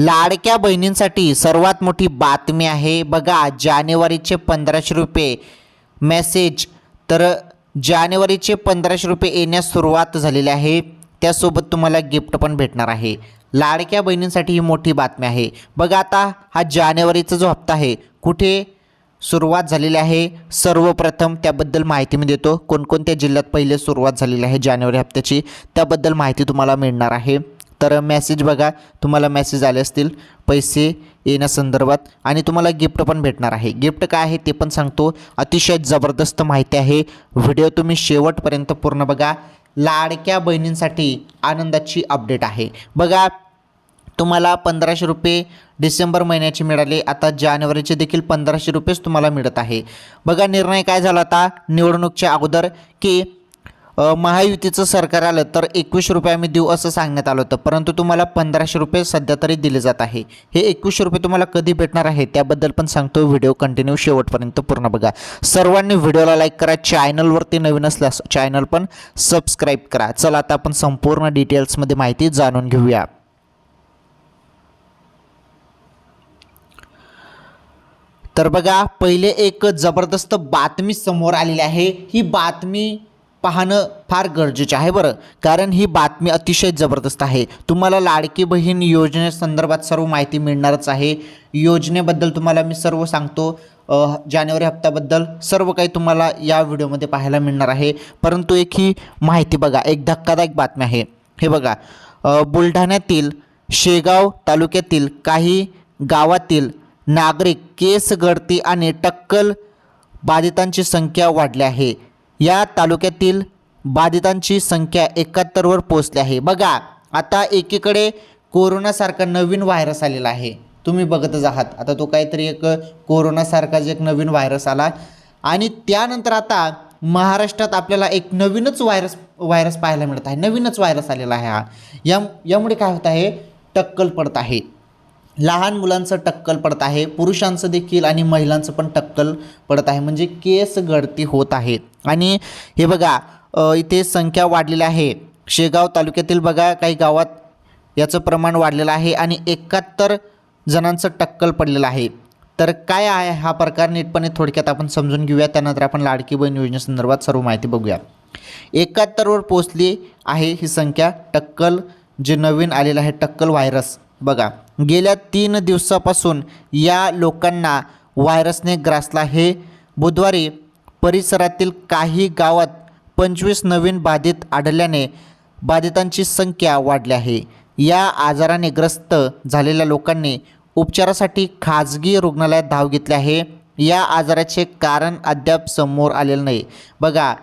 लाडक्या बहिणींसाठी सर्वात मोठी बातमी आहे. बघा जानेवारीचे पंधराशे रुपये मेसेज तर जानेवारीचे पंधराशे रुपये येण्यास सुरुवात झालेली आहे. त्यासोबत तुम्हाला गिफ्ट पण भेटणार आहे. लाडक्या बहिणींसाठी ही मोठी बातमी आहे. बघा आता हा जानेवारीचा जो हप्ता आहे कुठे सुरुवात झालेली आहे? सर्वप्रथम त्याबद्दल माहिती मी देतो. कोणकोणत्या जिल्ह्यात पहिले सुरुवात झालेली आहे जानेवारी हप्त्याची? त्याबद्दल माहिती तुम्हाला मिळणार आहे. तर मेसेज बघा तुम्हाला मेसेज आले असतील पैसे येण्यासंदर्भात. आणि तुम्हाला गिफ्ट पण भेटणार आहे. गिफ्ट काय आहे ते पण सांगतो. अतिशय जबरदस्त माहिती आहे. व्हिडिओ तुम्ही शेवटपर्यंत पूर्ण बघा. लाडक्या बहिणींसाठी आनंदाची अपडेट आहे. बघा तुम्हाला पंधराशे रुपये डिसेंबर महिन्याचे मिळाले. आता जानेवारीचे देखील पंधराशे रुपयेच तुम्हाला मिळत आहे. बघा निर्णय काय झाला आता? निवडणूकच्या अगोदर की महायुतीचं सरकार आलं तर एकवीस रुपये आम्ही देऊ असं सांगण्यात आलं होतं. परंतु तुम्हाला पंधराशे रुपये सध्या तरी दिले जात आहे. हे एकवीसशे रुपये तुम्हाला कधी भेटणार आहे त्याबद्दल पण सांगतो व्हिडिओ कंटिन्यू शेवटपर्यंत पूर्ण बघा. सर्वांनी व्हिडिओला लाईक करा. चॅनलवरती नवीन असल्यास चॅनल पण सबस्क्राईब करा. चला आता आपण संपूर्ण डिटेल्समध्ये माहिती जाणून घेऊया. तर बघा पहिले एक जबरदस्त बातमी समोर आलेली आहे. ही बातमी पाहणं फार गरजेचं आहे बरं. कारण ही बातमी अतिशय जबरदस्त आहे. तुम्हाला लाडकी बहीण योजनेसंदर्भात सर्व माहिती मिळणारच आहे. योजनेबद्दल तुम्हाला मी सर्व सांगतो. जानेवारी हप्त्याबद्दल सर्व काही तुम्हाला या व्हिडिओमध्ये पाहायला मिळणार आहे. परंतु एक ही माहिती बघा. एक धक्कादायक बातमी आहे. हे बघा. बुलढाण्यातील शेगाव तालुक्यातील काही गावातील नागरिक केस गळती आणि टक्कल बाधितांची संख्या वाढली आहे. या तालुक्यातील बाधितांची संख्या एकाहत्तरवर पोहोचली आहे. बघा आता एकीकडे कोरोनासारखा नवीन व्हायरस आलेला आहे. तुम्ही बघतच आहात. आता तो काहीतरी एक कोरोनासारखाच एक नवीन व्हायरस आला. आणि त्यानंतर आता महाराष्ट्रात आपल्याला एक नवीनच व्हायरस व्हायरस पाहायला मिळत आहे. नवीनच व्हायरस आलेला आहे हा. या यामुळे काय होत आहे? टक्कल पडत आहे. लहान मुलांचं टक्कल पडत आहे पुरुषांचं देखील आणि महिलांचं पण टक्कल पडत आहे. म्हणजे केस गळती होत आहे आणि हे बघा इथे संख्या वाढलेली आहे. शेगाव तालुक्यातील बघा काही गावात याचं प्रमाण वाढलेलं आहे आणि एकाहत्तर जणांचं टक्कल पडलेलं आहे. तर काय आहे हा प्रकार नीटपणे थोडक्यात आपण समजून घेऊया. त्यानंतर आपण लाडकी बहीण योजनेसंदर्भात सर्व माहिती बघूया. एकाहत्तरवर पोचली आहे ही संख्या. टक्कल जे नवीन आलेलं आहे टक्कल व्हायरस. बघा गेल्या तीन दिवसापासून या लोकांना व्हायरसने ग्रासला हे बुधवारी परिसरातील काही गावात पंचवीस नवीन बाधित आढळल्याने बाधितांची संख्या वाढली आहे. या आजाराने ग्रस्त झालेल्या लोकांनी उपचारासाठी खाजगी रुग्णालयात धाव घेतली आहे. या आजाराचे कारण अद्याप समोर आलेलं नाही. बघा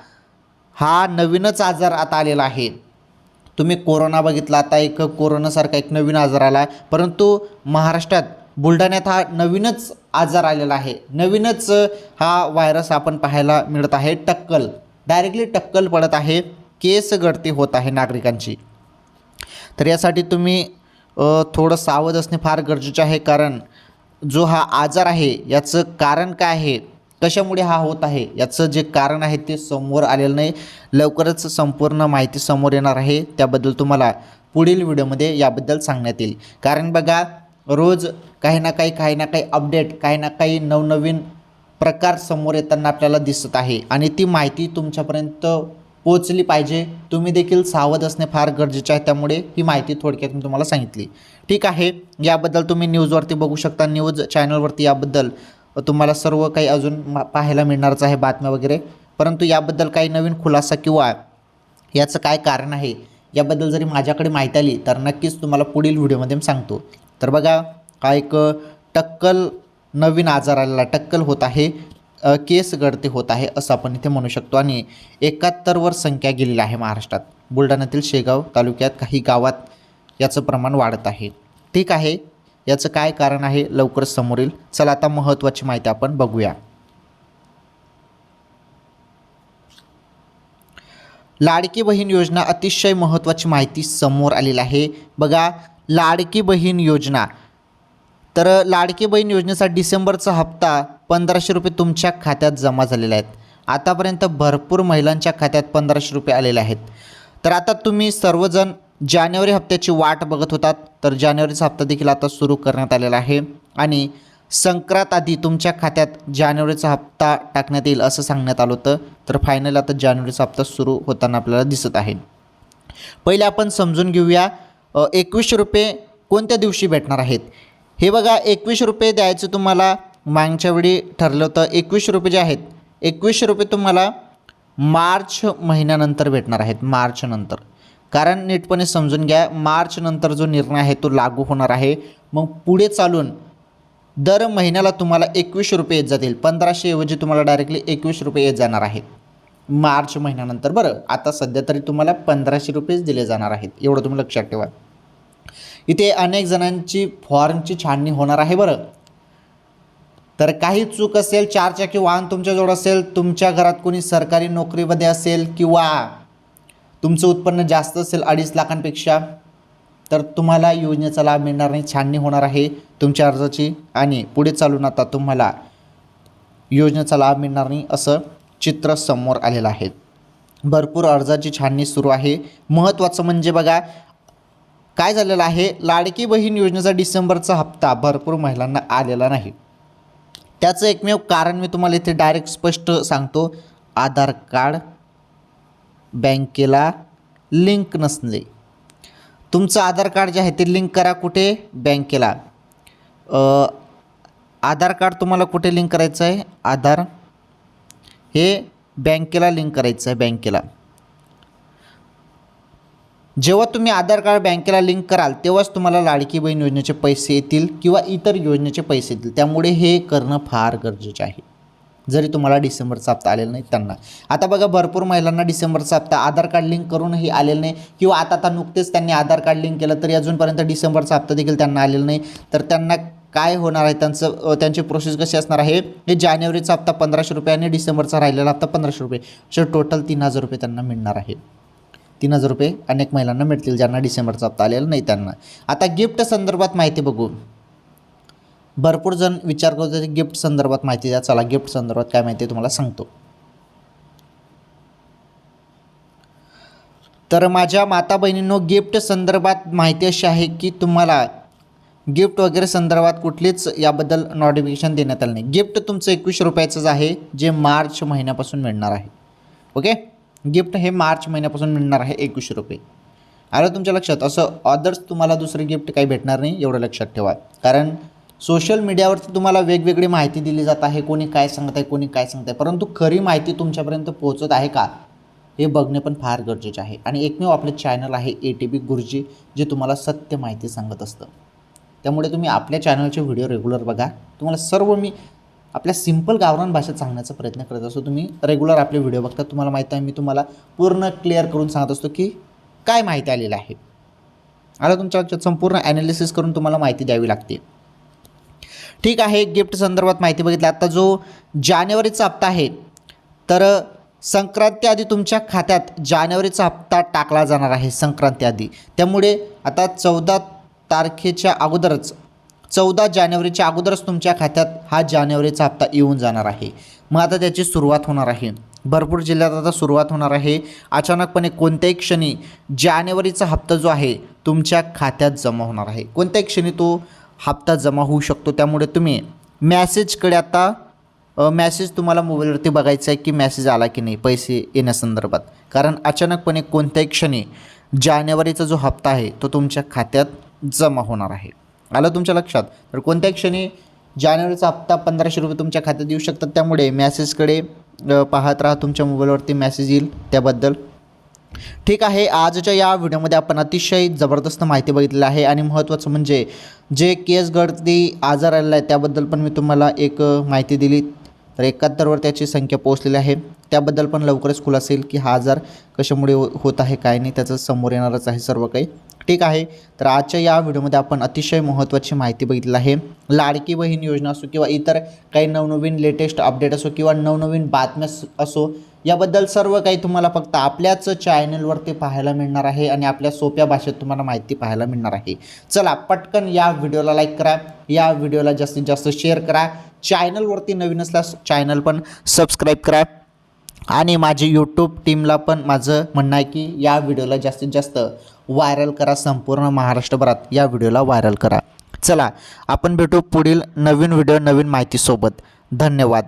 हा नवीनच आजार आता आलेला आहे. तुम्ही कोरोना बघितला आता एक कोरोनासारखा एक नवीन आजार आला. आहे परंतु महाराष्ट्रात बुलढाण्यात हा नवीनच आजार आलेला आहे. नवीनच हा व्हायरस आपण पाहायला मिळत आहे. टक्कल डायरेक्टली टक्कल पडत आहे. केस गळती होत आहे नागरिकांची. तर यासाठी तुम्ही थोडं सावध असणे फार गरजेचे आहे. कारण जो हा आजार आहे याचं कारण काय आहे? कशामुळे हा होत आहे? याचं जे कारण आहे ते समोर आलेलं नाही. लवकरच संपूर्ण माहिती समोर येणार आहे. त्याबद्दल तुम्हाला पुढील व्हिडिओमध्ये याबद्दल सांगण्यात येईल. कारण बघा रोज काही ना काही काही ना काही अपडेट काही ना काही नवनवीन प्रकार समोर येताना आपल्याला दिसत आहे. आणि ती माहिती तुमच्यापर्यंत पोचली पाहिजे. तुम्ही देखील सावध असणे फार गरजेचे आहे. त्यामुळे ही माहिती थोडक्यात मी तुम्हाला सांगितली. ठीक आहे. याबद्दल तुम्ही न्यूजवरती बघू शकता. न्यूज चॅनलवरती याबद्दल तुम्हाला सर्व काही अजून पाहायला मिळणारच आहे बातम्या वगैरे. परंतु याबद्दल काही नवीन खुलासा किंवा याचं काय कारण आहे याबद्दल जरी माझ्याकडे माहिती आली तर नक्कीच तुम्हाला पुढील व्हिडिओमध्ये मी सांगतो. तर बघा हा एक टक्कल नवीन आजार आलेला टक्कल होत आहे केस गळती होत आहे असं आपण इथे म्हणू शकतो. आणि एकाहत्तरवर संख्या गेलेली आहे महाराष्ट्रात. बुलढाण्यातील शेगाव तालुक्यात काही गावात याचं प्रमाण वाढत आहे. ठीक आहे? याचं काय कारण आहे लवकरच समोर येईल. चला आता महत्त्वाची माहिती आपण बघूया. लाडकी बहीण योजना अतिशय महत्त्वाची माहिती समोर आलेली आहे. बघा लाडकी बहीण योजना. तर लाडकी बहीण योजनेचा डिसेंबरचा हप्ता पंधराशे रुपये तुमच्या खात्यात जमा झालेले आहेत. आतापर्यंत भरपूर महिलांच्या खात्यात पंधराशे रुपये आलेले आहेत. तर आता तुम्ही सर्वजण जानेवारी हप्त्याची वाट बघत होतात तर जानेवारीचा हप्ता देखील आता सुरू करण्यात आलेला आहे. आणि संक्रांत आधी तुमच्या खात्यात जानेवारीचा हप्ता टाकण्यात येईल असं सांगण्यात आलं होतं. तर फायनल आता जानेवारीचा हप्ता सुरू होताना आपल्याला दिसत आहे. पहिले आपण समजून घेऊया एकवीसशे रुपये कोणत्या दिवशी भेटणार आहेत? हे बघा एकवीसशे रुपये द्यायचं तुम्हाला मागच्या वेळी ठरलं होतं. एकवीसशे रुपये जे आहेत एकवीसशे रुपये तुम्हाला मार्च महिन्यानंतर भेटणार आहेत. मार्चनंतर कारण नीटपणे समजून घ्या मार्चनंतर जो निर्णय आहे तो लागू होणार आहे. मग पुढे चालून दर महिन्याला तुम्हाला एकवीसशे रुपये येत जातील. पंधराशे ऐवजी तुम्हाला डायरेक्टली एकवीस रुपये येत जाणार आहेत. मार्च महिन्यानंतर बरं आता सध्या तरी तुम्हाला पंधराशे रुपयेच दिले जाणार आहेत. एवढं तुम्ही लक्षात ठेवा. इथे अनेक जणांची फॉर्मची छाननी होणार आहे बरं. तर काही चूक असेल चारचाकी वाहन तुमच्याजवळ असेल तुमच्या घरात कोणी सरकारी नोकरीमध्ये असेल किंवा तुमचं उत्पन्न जास्त असेल अडीच लाखांपेक्षा तर तुम्हाला योजनेचा लाभ मिळणार नाही छाननी होणार आहे तुमच्या अर्जाची. आणि पुढे चालून आता तुम्हाला योजनेचा लाभ मिळणार नाही असं चित्र समोर आलेलं आहे. भरपूर अर्जाची छाननी सुरू आहे. महत्त्वाचं म्हणजे बघा काय झालेलं आहे? लाडकी बहीण योजनेचा डिसेंबरचा हप्ता भरपूर महिलांना आलेला नाही. त्याचं एकमेव कारण मी तुम्हाला इथे डायरेक्ट स्पष्ट सांगतो. आधार कार्ड बँकेला लिंक नसणे तुमचं आधार कार्ड जे आहे ते लिंक करा कुठे? बँकेला. आधार कार्ड तुम्हाला कुठे लिंक करायचं आहे? आधार. हे बँकेला लिंक करायचं आहे बँकेला. जेव्हा तुम्ही आधार कार्ड बँकेला लिंक कराल तेव्हाच तुम्हाला लाडकी बहीण योजनेचे पैसे येतील किंवा इतर योजनेचे पैसे येतील. त्यामुळे हे करणं फार गरजेचे आहे. जरी तुम्हाला डिसेंबरचा हप्ता आलेला नाही त्यांना. आता बघा भरपूर महिलांना डिसेंबरचा हप्ता आधार कार्ड लिंक करूनही आलेलं नाही. किंवा आता आता नुकतेच त्यांनी आधार कार्ड लिंक केलं तरी अजूनपर्यंत डिसेंबरचा हप्ता देखील त्यांना आलेला नाही. तर त्यांना काय होणार आहे? त्यांचं त्यांची प्रोसेस कशी असणार आहे? हे जानेवारीचा हप्ता पंधराशे रुपये आणि डिसेंबरचा राहिलेला हप्ता पंधराशे रुपये. असे टोटल तीन हजार रुपये त्यांना मिळणार आहे. तीन हजार रुपये अनेक महिलांना मिळतील ज्यांना डिसेंबरचा हप्ता आलेला नाही त्यांना. आता गिफ्ट संदर्भात माहिती बघू. भरपूर जण विचार करतो की गिफ्ट संदर्भात माहिती द्या चला गिफ्ट संदर्भात काय माहिती आहे तुम्हाला सांगतो. तर माझ्या माता बहिणींनो गिफ्ट संदर्भात माहिती अशी आहे की तुम्हाला गिफ्ट वगैरे संदर्भात कुठलीच याबद्दल नोटिफिकेशन देण्यात आलं नाही. गिफ्ट तुमचं एकवीसशे रुपयाचंच आहे जे मार्च महिन्यापासून मिळणार आहे. ओके गिफ्ट हे मार्च महिन्यापासून मिळणार आहे एकवीसशे रुपये. आलं तुमच्या लक्षात? असं अदर्स तुम्हाला दुसरे गिफ्ट काही भेटणार नाही एवढं लक्षात ठेवा. कारण सोशल मीडियावरती तुम्हाला वेगवेगळी माहिती दिली जात आहे कोणी काय सांगत आहे कोणी काय सांगत आहे परंतु खरी माहिती तुमच्यापर्यंत पोहोचत आहे का? हे बघणे पण फार गरजेचे आहे. आणि एकमेव आपलं चॅनल आहे ए टी बी गुरुजी जे तुम्हाला सत्य माहिती सांगत असतं. त्यामुळे तुम्ही आपल्या चॅनलचे व्हिडिओ रेग्युलर बघा. तुम्हाला सर्व मी आपल्या सिंपल गावरान भाषेत सांगण्याचा प्रयत्न करत असतो. तुम्ही रेग्युलर आपले व्हिडिओ बघता. तुम्हाला माहीत आहे मी तुम्हाला पूर्ण क्लिअर करून सांगत असतो की काय माहिती आलेलं आहे. आता तुमच्या संपूर्ण ॲनालिसिस करून तुम्हाला माहिती द्यावी लागते. ठीक आहे गिफ्ट संदर्भात माहिती बघितली. आता जो जानेवारीचा हप्ता आहे तर संक्रांती आधी तुमच्या खात्यात जानेवारीचा हप्ता टाकला जाणार आहे संक्रांती आधी. त्यामुळे आता चौदा तारखेच्या अगोदरच चौदा जानेवारीच्या अगोदरच तुमच्या खात्यात हा जानेवारीचा हप्ता येऊन जाणार आहे. मग आता त्याची सुरुवात होणार आहे. भरपूर जिल्ह्यात आता सुरुवात होणार आहे. अचानकपणे कोणत्याही क्षणी जानेवारीचा हप्ता जो आहे तुमच्या खात्यात जमा होणार आहे. कोणत्याही क्षणी तो हप्ता जमा होऊ शकतो. त्यामुळे तुम्ही मॅसेजकडे आता मॅसेज तुम्हाला मोबाईलवरती बघायचा आहे की मॅसेज आला की नाही पैसे येण्यासंदर्भात कारण अचानकपणे कोणत्याही क्षणी जानेवारीचा जो हप्ता आहे तो तुमच्या खात्यात जमा होणार आहे. आलं तुमच्या लक्षात? तर कोणत्याही क्षणी जानेवारीचा हप्ता पंधराशे रुपये तुमच्या खात्यात येऊ शकतात. त्यामुळे मॅसेजकडे पाहत राहा. तुमच्या मोबाईलवरती मॅसेज येईल त्याबद्दल. ठीक आहे आजच्या या व्हिडिओमध्ये आपण अतिशय जबरदस्त माहिती बघितलेली आहे आणि महत्त्वाचं म्हणजे जे केस गळती आजार आलेला आहे त्याबद्दल पण मी तुम्हाला एक माहिती दिली. तर एकाहत्तरवर त्याची संख्या पोहोचलेली आहे. त्याबद्दल पण लवकरच खुलासा येईल की हा आजार कशामुळे हो-, होत आहे काय नाही त्याचं समोर येणारच आहे सर्व काही. ठीक आहे तर आजच्या या व्हिडिओमध्ये आपण अतिशय महत्त्वाची माहिती बघितली आहे. लाडकी बहीण योजना असो किंवा इतर काही नवनवीन लेटेस्ट अपडेट असो किंवा नवनवीन बातम्या असो याबद्दल सर्व काही तुम्हाला फक्त आपल्याच चॅनलवरती पाहायला मिळणार आहे आणि आपल्या सोप्या भाषेत तुम्हाला माहिती पाहायला मिळणार आहे. चला पटकन या व्हिडिओला लाईक करा या व्हिडिओला जास्तीत जास्त शेअर करा. चॅनलवरती नवीन असल्यास चॅनल पण सबस्क्राईब करा. आणि माझी यूट्यूब टीमला पण माझं म्हणणं आहे की या व्हिडिओला जास्तीत जास्त व्हायरल करा संपूर्ण महाराष्ट्रभरात या व्हिडिओला व्हायरल करा. चला आपण भेटू पुढील नवीन व्हिडिओ नवीन माहितीसोबत. धन्यवाद.